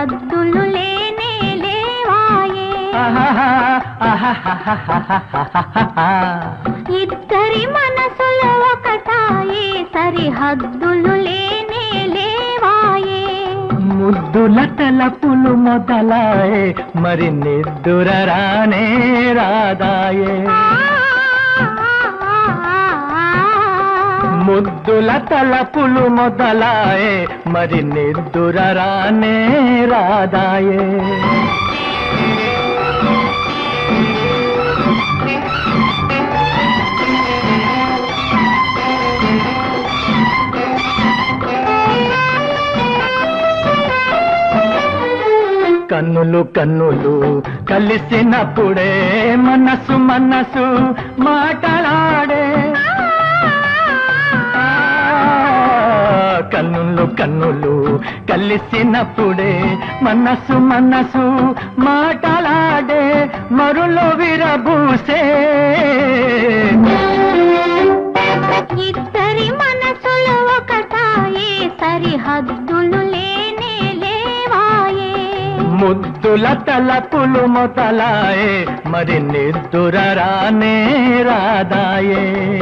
హద్దులు లేనే లేవాయే. ఇద్దరి మనసుల ఒకటాయే సరిహద్దులు లేనే లేవాయే. ముద్దుల తలపులు మొదలాయే మరి నిద్దుర రానే రాదాయే. ముద్దుల తలపులు మొదలాయే మరి నిద్దుర రానే రాదాయే. కన్నులు కన్నులు కలిసినప్పుడే మనసు మనసు మాటలాడే కన్నులు కన్నులు కలిసినప్పుడే మనసు మనసు మాటలాడే మరులో విరబూసే. ఇద్దరి మనసులు ఒకటాయే సరిహద్దులు లేనే లేవాయే. ముద్దుల తలపులు మొదలాయే మరి నిద్దుర రానే రాదాయే.